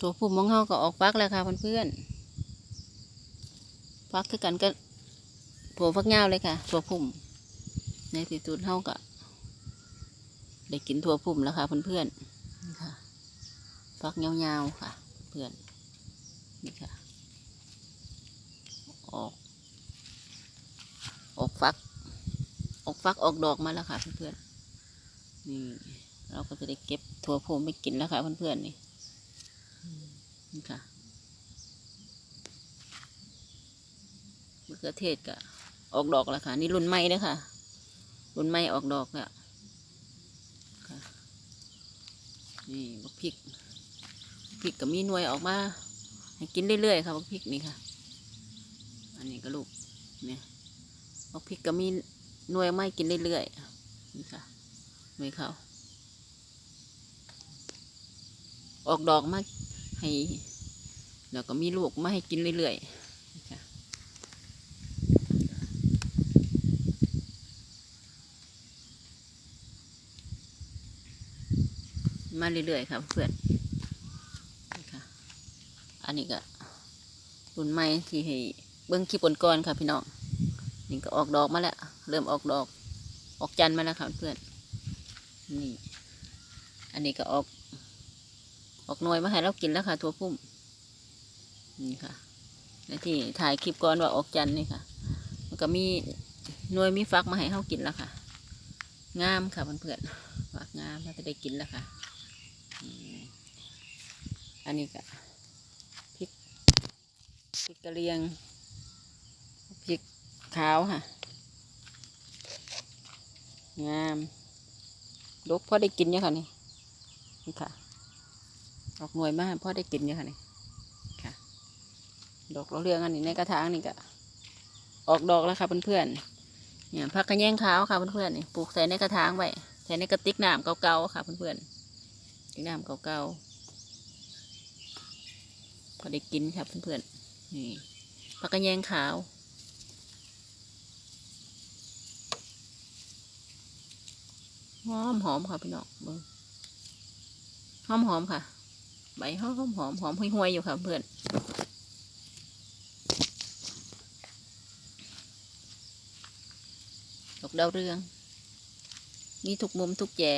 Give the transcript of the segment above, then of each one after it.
ตัวพุ่มมองเฮาก็ออกฟักแล้วค่ะเพื่อนๆฟักคือกันก็ถั่วฟักยาเลยค่ะ ถั่วพุ่มในที่สุดเฮาก็ได้กินถั่วพุ่มแล้วค่ะเพื่อนๆนี่ค่ะฟักยาๆค่ะ เพื่อนนี่ค่ะ ออก ออกฟัก ออกฟักออกดอกมาแล้วค่ะเพื่อนๆนี่เราก็จะได้เก็บถั่วพุ่มไปกินแล้วค่ะเพื่อนๆนี่ นี่ค่ะมะเขือเทศก็ออกดอกแล้วค่ะ นี่รุ่นใหม่เลยค่ะรุ่นใหม่ออกดอกแล้วค่ะนี่บักพริกพริกก็มีหน่วยออกมา ให้กินเรื่อยๆค่ะบักพริกนี่ค่ะ อันนี้ก็ลูกเนี่ยบักพริกก็มีหน่วยไม้กินเรื่อยๆนี่ค่ะหน่วยเขาออกดอกมา ให้ แล้วก็มีลูกมาให้กินเรื่อยๆนะคะมาเรื่อยๆครับเพื่อนนะคะอันนี้ก็รุ่นใหม่ที่ให้เบิ้องคลิปก่อนๆค่ะพี่น้องนี่ก็ออกดอกมาแล้ว เริ่มออกดอก ออกจันทร์มาแล้วค่ะเพื่อน นี่ อันนี้ก็ออก ออกหน่วยมาให้เรากินแล้วค่ะทั่วพุ่มนี่ค่ะ และที่ถ่ายคลิปก่อนว่าออกจันนี่ค่ะ มันก็มีหน่วยมีฟักมาให้เขากินแล้วค่ะ งามค่ะเพื่อนๆฟักงามเราจะได้กินแล้วค่ะอันนี้ก็พริกพริกกระเลียงพริกขาวค่ะ งามดกพอได้กินเนี่ยค่ะนี่นี่ค่ะ ออกหน่วยมากพ่อได้กินเนี่ยค่ะนี่ดอกเราเรืองอันนี้ในกระถางนี่ก็ออกดอกแล้วค่ะเพื่อนๆเนี่ยผักกระแยงขาวค่ะเพื่อนๆนี่ปลูกใส่ในกระถางไว้ใส่ในกระติกน้ำเก่าๆค่ะเพื่อนๆติกน้ำเก่าๆพอได้กินครับเพื่อนๆนี่ผักกระแยงขาวหอมหอมค่ะพี่น้องเบิ่งหอมหอมค่ะ ใบหอมหอมหอมห่วยๆอยู่ค่ะเพื่อนดอกดาวเรือง มีทุกมุมทุกแย่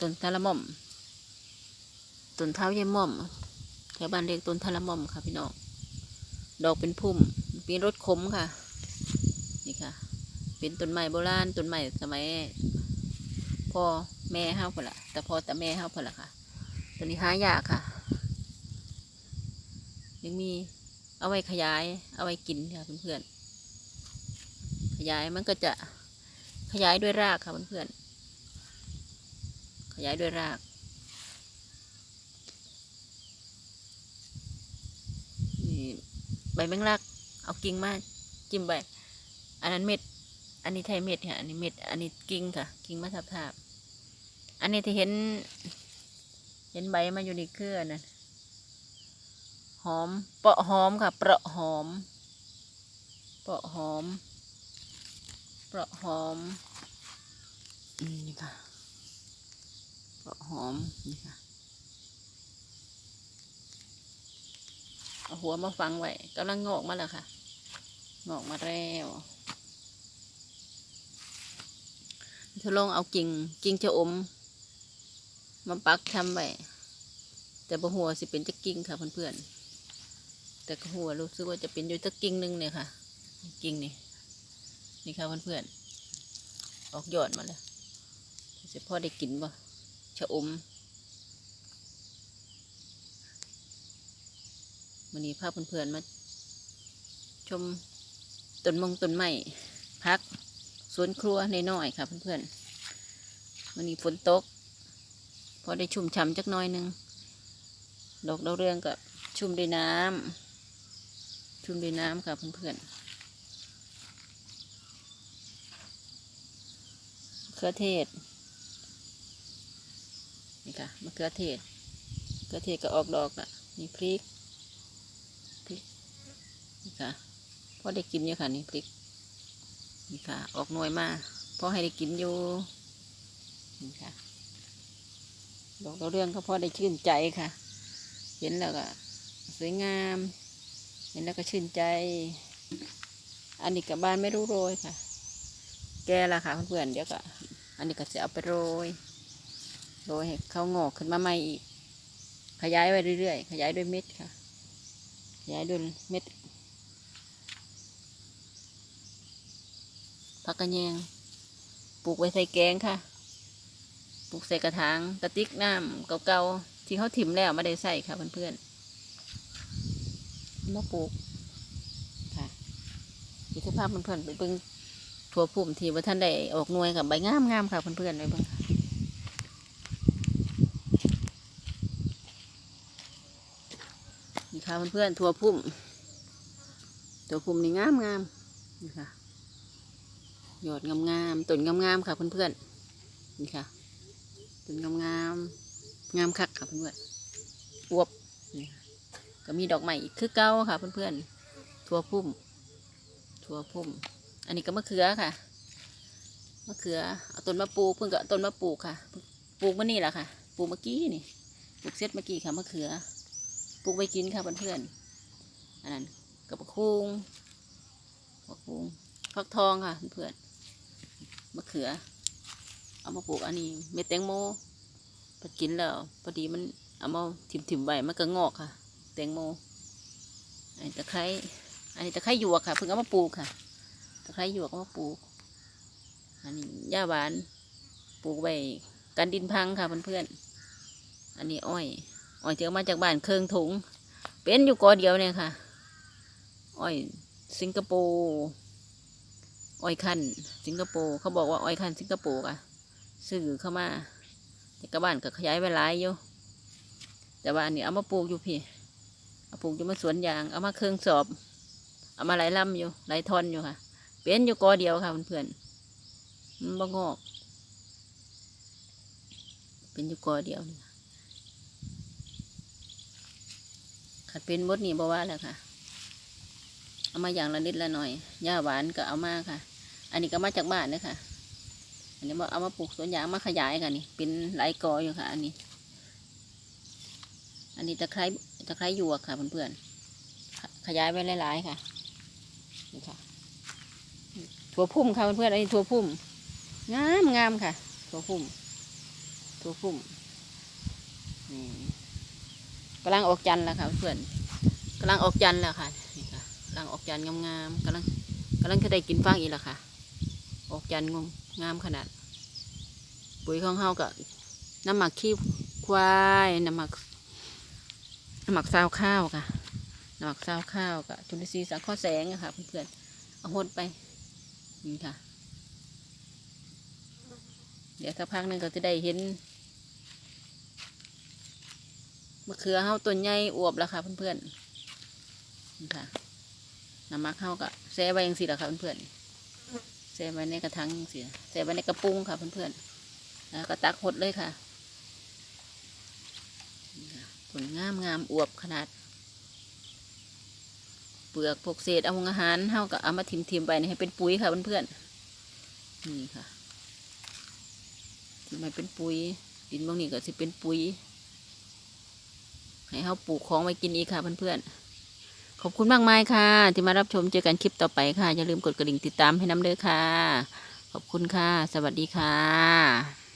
ต้นทะละม่อมต้นเท้ายายม่อมแถวบ้านเรียกต้นทะละม่อมค่ะพี่น้องดอกเป็นพุ่มมีรสขมค่ะ นี่ค่ะ เป็นต้นไม้โบราณต้นไม้สมัยพ่อแม่ห้าพนละแต่พ่อแต่แม่ห้าพนละค่ะ ตัวนี้หายากค่ะยังมีเอาไว้ขยาย เอาไว้กินค่ะเพื่อนๆขยายมันก็จะขยายด้วยรากค่ะเพื่อนๆขยายด้วยรากใบแมงลัก เอากิ่งมาจิ้มใบอันนั้นเม็ด อันนี้ไทยเม็ดค่ะ อันนี้เม็ด อันนี้กิ่งค่ะ กิ่งมาทับทับๆอันนี้ที่เห็น ห็นใบมาอยู่ในเครือนั่นหอม เปาะหอมค่ะ เปาะหอม เปาะหอม เปาะหอมอืมนี่ค่ะ เปาะหอม นี่ค่ะ เอาหัวมาฟังไว้กำลังงอกมาแล้วค่ะ งอกมาแล้วทดลองเอากิ่งกิ่งชะอม มาปักทำไว้แต่บะหัวสิเป็นจะกิ่งค่ะเพื่อนๆแต่ก็หัวรู้สึกว่าจะเป็นอยู่จะกิ่งหนึงเนี่ยค่ะ กิ่งนี่นี่ค่ะเพื่อนๆออกยอดมาแล้วจะพ่อได้กินบ่ชะอมวันนี้พาเพื่อนๆมาชมต้นมงต้นไม้พักสวนครัวในน้อยค่ะเพื่อนๆวันนี้ฝนตก อได้ชุ่มฉ่ำจักน้อยหนึ่งดอกดาวเรืองก็ชุ่มด้วยน้ำชุ่มด้วยน้ำค่ะเพื่อนๆมะเขือเทศนี่ค่ะมะเขือเทศมะเขือเทศก็ออกดอกละมีพริกพริกนี่ค่ะพอได้กินอยู่ค่ะนี่พริกนี่ค่ะ ออกหน่วยมาพอให้ได้กินอยู่นี่ค่ะ ดอกดาวเรืองก็พอได้ชื่นใจค่ะ เห็นแล้วก็สวยงาม เห็นแล้วก็ชื่นใจ อันนี้กับบ้านไม่รู้โรยค่ะ แกละค่ะเพื่อนๆเดี๋ยวก็อันนี้ก็จะเอาไปโรย โรยให้เขางอกขึ้นมาใหม่อีก ขยายไปเรื่อยๆ ขยายด้วยเม็ดค่ะ ขยายด้วยเม็ดผักกระแยงปลูกไว้ใส่แกงค่ะ ปลูกใส่กระถางกระติกน้ำเก่าๆที่เขาถิ่มแล้วไม่ได้ใส่ค่ะเพื่อนๆมาปลูกค่ะอีกสภาพเพื่อนๆไปเบิ่งถั่วพุ่มที่ว่าท่านได้ออกหน่วยกับใบงามๆค่ะเพื่อนๆไปเบิ่งค่ะนี่ค่ะเพื่อนๆถั่วพุ่มถั่วพุ่มนี่งามๆนี่ค่ะยอดงามๆต้นงามๆค่ะเพื่อนๆนี่ค่ะ ต้นงามๆงามคักค่ะเพื่อนๆอวบนี่ค่ะก็มีดอกใหม่อีกคือเก้าค่ะเพื่อนๆถั่วพุ่มถั่วพุ่ม อันนี้ก็มะเขือค่ะ มะเขือ เอาต้นมาปลูกเพิ่งก็ต้นมาปลูกค่ะ ปลูกเมื่อนี่แหละค่ะ ปลูกเมื่อกี้นี่ ปลูกเสร็จเมื่อกี้ค่ะมะเขือ ปลูกไปกินค่ะเพื่อนๆ อันนั้นกับมะคุงมะคุงฟักทองค่ะเพื่อนๆ มะเขือ เอามาปลูกอันนี้ เม็ดแตงโมพอกินแล้วพอดีมันเอามาถิ่มๆไว้มันก็งอกค่ะ แตงโมอันนี้ตะไคร้อันนี้ตะไคร้หยวกค่ะเพิ่งเอามาปลูกค่ะตะไคร้หยวกเอามาปลูก อันนี้หญ้าหวานปลูกไว้กันดินพังค่ะเพื่อนๆอันนี้อ้อยอ้อยที่เอมาจากบ้านเครื่องถุง เป็นอยู่กอเดียวเนี่ยค่ะอ้อยสิงคโปร์อ้อยคันสิงคโปร์เขาบอกว่าอ้อยคันสิงคโปร์ค่ะ ซื้อเข้ามาแต่กระบ้านก็ขยายไปหลายอยู่แต่ว่าอันนี้เอามาปลูกอยู่พี่เอาปลูกอยู่มาสวนยางเอามาเครื่องสอบ เอามาหลายลำอยู่หลายทอนอยู่ค่ะ เป็นอยู่กอเดียวค่ะเพื่อนๆมันบ่งอก เป็นอยู่กอเดียวนี่ค่ะขัดเป็นมดนี่บ่ว่าแล้วค่ะ เอามาอย่างละนิดละหน่อยหญ้าหวานก็เอามาค่ะ อันนี้ก็มาจากบ้านเลยค่ะ อันนี้มาเอามาปลูกสวนยางมาขยายค่ะนี่เป็นหลายกออยู่ค่ะ อันนี้ อันนี้ตะไคร้ตะไคร้หยวกค่ะเพื่อนๆขยายไว้หลายๆค่ะนี่ค่ะถั่วพุ่มค่ะเพื่อนๆอันนี้ถั่วพุ่มงามงามค่ะถั่วพุ่มถั่วพุ่มนี่กำลังออกจันทร์แล้วค่ะเพื่อนกำลังออกจันทร์แล้วค่ะนี่ค่ะกำลังออกจันทร์งามๆกำลังกำลังจะได้กินฟางอีกแล้วค่ะ ออกจันทร์งาม งามขนาด ปุ๋ยของเฮาก็น้ำหมักขี้ควายน้ำหมักน้ำหมักซาวข้าวค่ะน้ำหมักซาวข้าวกับจุลินทรีย์สังเคราะห์แสงอะค่ะเพื่อนๆเอาหดไปนี่ค่ะ เดี๋ยวสักพักหนึงก็จะได้เห็นมะเขือเฮาต้นใหญ่อวบแล้วค่ะเพื่อนๆนี่ค่ะน้ำหมักเฮาก็แช่ไว้ยังสิละค่ะเพื่อนๆ แช่ไว้ในกระถางยังสิแช่ไว้ในกระปุงค่ะเพื่อนๆแล้วก็ตักหดเลยค่ะผลงามงามอวบขนาด เปลือกพวกเศษเอาอาหารเฮาก็เอามาทิมๆไปให้เป็นปุ๋ยค่ะเพื่อนๆนี่ค่ะทิมให้เป็นปุ๋ยดินบางนี้ก็สิเป็นปุ๋ยให้เฮาปลูกของไว้กินอีกค่ะเพื่อนๆ ขอบคุณมากมายค่ะ ที่มารับชมเจอกันคลิปต่อไปค่ะ อย่าลืมกดกระดิ่งติดตามให้น้ำเด้อค่ะ ขอบคุณค่ะ สวัสดีค่ะ